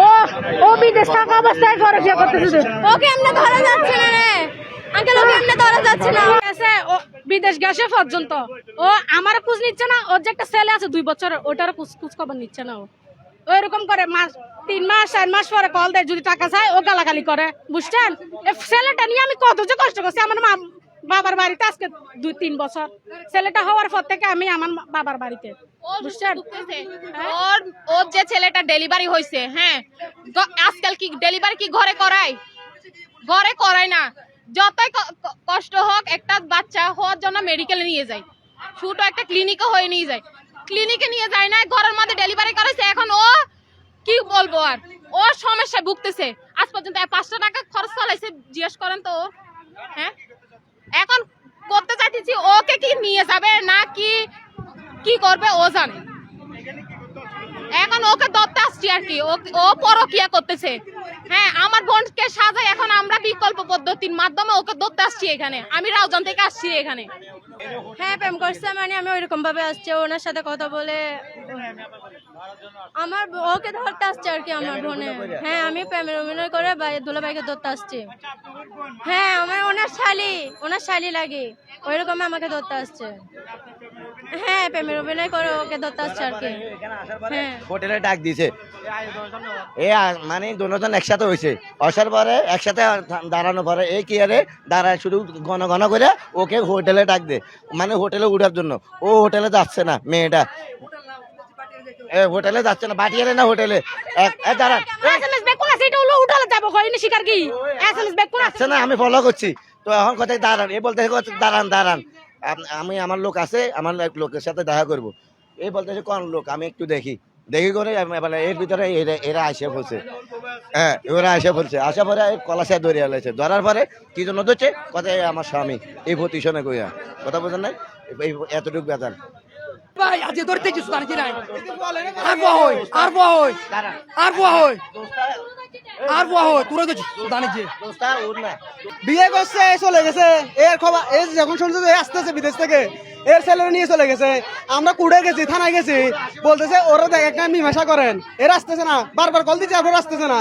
ও ও বিদেশ থাকা অবস্থায় পরকিয়া করতেছে ওকে এমনি ধরা যাচ্ছে না রে? আঙ্কেল ওকে এমনি ধরা যাচ্ছে না? গেছে ও বিদেশ গেছে পর্যন্ত। ও আমার খোঁজ নিচ্ছে না ওর যে একটা ছেলে আছে দুই বছর ওটার খোঁজ খোঁজ খবর নিচ্ছে না ও। ও এরকম করে মাস তিন মাস চার মাস পরে কল দেয় যদি টাকা চায় ও গালাগালি করে বুঝছেন? ছেলেটা নিয়ে আমি কত যে কষ্ট করছি আমার মা বাবার বাড়িতে আজকে দুই তিন বছর। ছেলেটা হওয়ার পর থেকে আমি আমার বাবার বাড়িতে বুঝছেন? হ্যাঁ? ওর ওর যে ছেলেটা ডেলিভারি হয়েছে হ্যাঁ? আজকাল কি ডেলিভারি কি ঘরে করায়? ঘরে করায় না। যতই কষ্ট হোক একটা বাচ্চা হওয়ার জন্য মেডিকেলে নিয়ে যায়। ছোট একটা ক্লিনিকে হয়ে নিয়ে যায়। ক্লিনিকে নিয়ে যায় না ঘরের মধ্যে ডেলিভারি করেছে, এখন ও কি বলব আর? ও সমস্যায় ভুগতেছে। আজ পর্যন্ত পাঁচশো টাকা খরচ চালাইছে জিজ্ঞেস করেন তো। হ্যাঁ? এখন করতে চাইতেছি, ওকে কি নিয়ে যাবে না কি কি করবে ও জানে। এখন ওকে ধরতে আসছি আর কি ও পরকিয়া করতেছে। হ্যাঁ আমার বোনকে সাজায় এখন আমরা বিকল্প পদ্ধতির মাধ্যমে ওকে ধরতে আসছি এখানে। আমি রাউজান থেকে আসছি এখানে। হ্যাঁ প্রেম করছে মানে আমি ওইরকম ভাবে আসছে ওনার সাথে কথা বলে। আমার ওকে ধরতে আসছে আর কি আমার বোনে। হ্যাঁ আমি প্রেমের অভিনয় করে ভাই- দুলা ভাইকে ধরতে আসছি। হ্যাঁ আমার ওনার শালি ওনার শালি লাগে ওইরকম আমাকে ধরতে আসছে। হ্যাঁ প্রেমের অভিনয় করে ওকে ধরতে আসছে আর কি। হ্যাঁ। হোটেলে ডাক দিছে এ মানে দুজন একসাথে হয়েছে আসার পরে একসাথে দাঁড়ানো পরে এই কি আরে দাঁড়ায় শুধু ঘন ঘন করে ওকে হোটেলে ডাক দে। মানে হোটেলে উঠার জন্য। ও হোটেলে যাচ্ছে না মেয়েটা। হোটেলে যাচ্ছে না বাটিয়ারে না হোটেলে। দাঁড়ান। না আমি ফলো করছি। তো এখন কোথায় দাঁড়ান? এ বলতে দাঁড়ান দাঁড়ান। আমি আমার লোক আছে আমার লোকের সাথে দেখা করব। এই বলতেছে কোন লোক? আমি একটু দেখি। দেখি করে মানে এর ভিতরে এরা- আসে পড়ছে হ্যাঁ ওরা আসে পড়ছে আসা পরে কলাশা ধরে আলাইছে ধরার পরে কি জন্য ধরছে? কথা আমার স্বামী। এই প্রতিশনে কইয়া কথা বোঝেন নাই? এতটুকু বেতন ভাই আজকে ধরতে কিছু জানি নাই। আর বুয়া হই আর বুয়া হই আর বুয়া হই আর বুয়া হই তোরা তো না। বিয়ে করছে চলে গেছে। এর খবর এই যখন শুনছে যে আসতেছে বিদেশ থেকে এর ছেলেরা নিয়ে চলে গেছে। আমরা কুড়ে গেছি থানায় গেছি। বলতেছে ওরা দেখ একটা মীমাংসা করেন। এর আসতেছে না। বারবার কল দিচ্ছে আপনার আসতেছে না।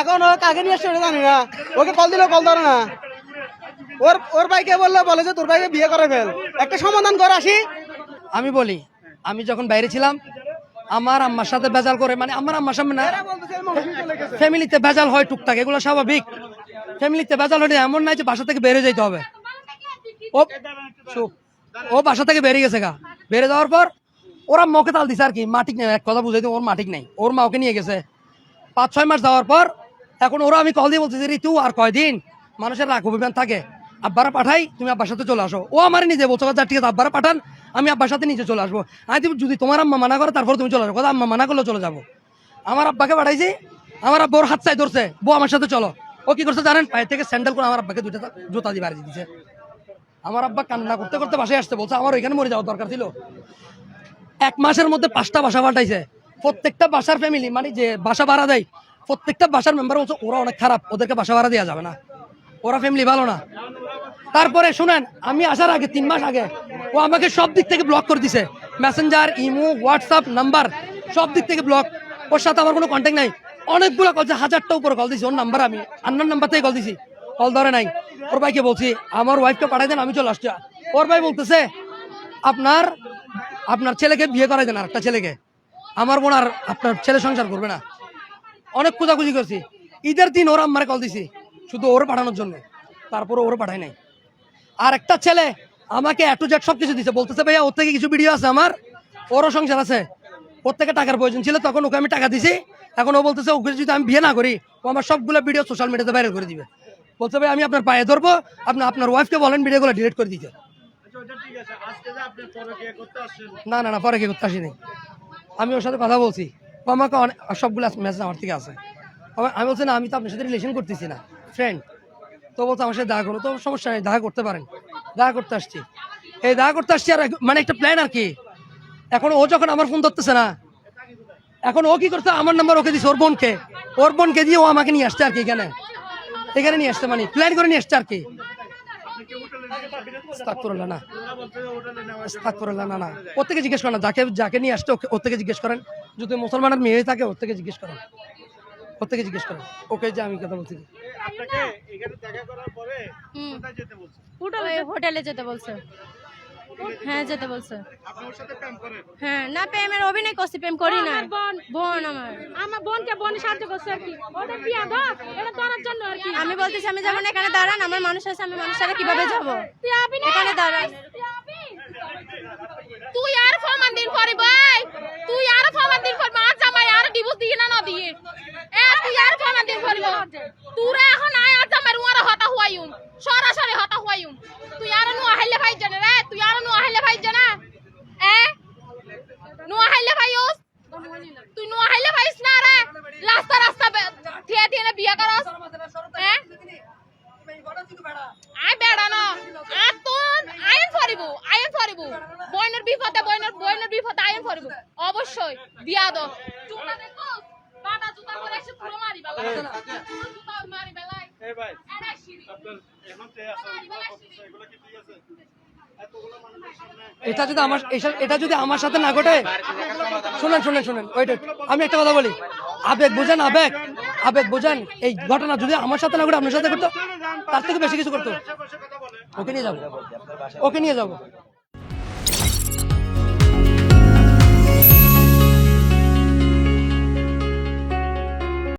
এখন ও কাকে নিয়ে আসছে জানি না। ওকে কল দিলেও কল ধরে না। ওর ওর ভাইকে বললে বলে যে তোর ভাইকে বিয়ে করে ফেল। একটা সমাধান করে আসি। আমি বলি, আমি যখন বাইরে ছিলাম, আমার আম্মার সাথে ভেজাল করে মানে আমার আম্মার সামনে না, ফ্যামিলিতে ভেজাল হয় টুকটাক, এগুলো স্বাভাবিক। ফ্যামিলিতে ভেজাল হলে এমন নাই যে বাসা থেকে বেরিয়ে যেতে হবে। ও, চুপ। ও বাসা থেকে বেরিয়ে গেছে গা। বেড়ে যাওয়ার পর ওরা মকে তাল দিছে আর কি, মাটিক নেই, এক কথা বুঝাই ওর মাটিক নেই। ওর মা ওকে নিয়ে গেছে। পাঁচ ছয় মাস যাওয়ার পর এখন ওরা আমি কল দিয়ে বলছি যে ঋতু আর কয়দিন? মানুষের রাগ অভিমান থাকে। আব্বারা পাঠাই, তুমি আব্বার সাথে চলে আসো। ও আমার নিজে বলছো যা ঠিক আছে, আব্বারা পাঠান, আমি আব্বার সাথে নিজে চলে আসব। আমি যদি তোমার আম্মা মানা করে, তারপর তুমি চলে আসব কথা, আম্মা মানা করলে চলে যাব। আমার আব্বাকে পাঠাইছি, আমার আব্বা ওর হাত চাই ধরছে। বউ আমার সাথে চলো। ও কি করছে জানেন? পায়ে থেকে স্যান্ডেল করে আমার আব্বাকে দুইটা জুতা দিয়ে বাড়ি দিচ্ছে আমার আব্বা কান্না করতে করতে বাসায় আসতে বলছে, আমার ওইখানে মরে যাওয়ার দরকার ছিল। এক মাসের মধ্যে পাঁচটা বাসা পাল্টাইছে। প্রত্যেকটা বাসার ফ্যামিলি মানে যে বাসা ভাড়া দেয়, প্রত্যেকটা বাসার মেম্বার বলছে, ওরা অনেক খারাপ, ওদেরকে বাসা ভাড়া দেওয়া যাবে না। ওরা ফ্যামিলি ভালো না। তারপরে শুনেন, আমি আসার আগে, তিন মাস আগে, ও আমাকে সব দিক থেকে ব্লক করে দিছে। মেসেঞ্জার ইমো হোয়াটসঅ্যাপ নাম্বার সব দিক থেকে ব্লক ওর সাথে আমার কোনো কন্ট্যাক্ট নাই। অনেকগুলো কল হাজারটা উপরে কল দিছি। ওর নাম্বার আমি আন্নার নাম্বার থেকে কল দিছি। কল ধরে নাই। ওর ভাইকে বলছি, আমার ওয়াইফকে পাঠাই দেন, আমি চলে আসছি। ওর ভাই বলতেছে, আপনার আপনার ছেলেকে বিয়ে করাই দেন একটা ছেলেকে। আমার বোন আর আপনার ছেলে সংসার করবে না। অনেক খোঁজাখুঁজি করছি। ঈদের দিন ওরা আমার কল দিছি। শুধু ওর পাঠানোর জন্য। তারপরে ওর পাঠায় নাই। আর একটা ছেলে আমাকে এটু জেট সব কিছু দিছে। বলতেছে, ভাইয়া, ওর থেকে কিছু ভিডিও আছে আমার। ওরও সংসার আছে। ওর থেকে টাকার প্রয়োজন ছিল, তখন ওকে আমি টাকা দিছি। এখন ও বলতেছে, ওকে যদি আমি বিয়ে না করি, ও আমার সবগুলো ভিডিও সোশ্যাল মিডিয়াতে ভাইরাল করে দিবে। বলতে ভাই আমি আপনার পায়ে ধরবো। আপনি, আপনার ওয়াইফকে বলেন ভিডিওগুলো ডিলিট করে দিতে। না না না, পরে কি করতে আসিনি। আমি ওর সাথে কথা বলছি। ও আমাকে অনেক সবগুলো মেসেজ আমার থেকে আছে। আমি বলছি, না, আমি তো আপনার সাথে রিলেশন করতেছি না। ফ্রেন্ড তো বলছে আমার সাথে দেখা করো তো সমস্যা নেই, দেখা করতে পারেন। দেখা করতে আসছি। এই দেখা করতে আসছি আর মানে একটা প্ল্যান আর কি। এখন ও যখন আমার ফোন ধরতেছে না, এখন ও কি করছে? আমার নাম্বার ওকে দিছে, ওর বোনকে। ওর বোনকে দিয়ে ও আমাকে নিয়ে আসছে আর কি এখানে। এখানে নিয়ে আসছে মানে প্ল্যান করে নিয়ে আসছে আর কি। না। না না। ওর থেকে জিজ্ঞেস যাকে যাকে নিয়ে আসছে জিজ্ঞেস করেন। যদি মুসলমানের মেয়ে থাকে, ওর থেকে জিজ্ঞেস করেন। ওর থেকে জিজ্ঞেস করেন। ওকে যে আমি কথা বলছি। হোটেলে যেতে বলছে। হ্যাঁ যেতে বলছে। হ্যাঁ না প্রেমের অভিনয় করছি প্রেম করি না। বোন। আমার। আমার বোনকে বোন সাহায্য করছে আর কি। ওদের বিয়া দাও এটা ধরার জন্য আর কি। আমি বলতেছি আমি যাব না এখানে দাঁড়ান আমার মানুষ আছে আমি মানুষের সাথে কীভাবে যাব? এখানে দাঁড়ান। তুই তুই আর ফমান দিন করি ভাই তুই আর ফমান দিন কর মা জামাই আর ডিভোর্স দিয়ে না না দিয়ে এ তুই আর ফমান দিন করিব তুরা এখন আয় আর জামাই উয়ারা হতা হুয়াইউম সরাসরি হতা হুয়াইউম তুই আর নু আইলে ভাই জানে রে তুই আর নু আইলে ভাই জানা এ নু আইলে ভাইউস তুই নু আইলে ভাইস না রে রাস্তা রাস্তা বে- থিয়া থিয়া না বিয়া করস হ্যাঁ? আই বেড়া না। আইন ফরিব আইন ফরিব বইনের বিপদে বইনের বইনের বিপদে আইন ফরিব অবশ্যই দিয়া দাও জুতা দেখো বাটা জুতা করে এসে পুরো মারি বেলা জুতা মারি বেলা এই ভাই এড়াই সিঁড়ি। মারি বেলা সিঁড়ি। এটা যদি আমার এটা যদি আমার সাথে না ঘটে শুনেন শুনেন শুনেন ওইটা আমি একটা কথা বলি। আবেগ বুঝেন, আবেগ। আবেগ বুঝেন। এই ঘটনা যদি আমার সাথে না ঘটে, আপনার সাথে করতো, তার থেকে বেশি কিছু করতো। ওকে নিয়ে যাব। ওকে নিয়ে যাব।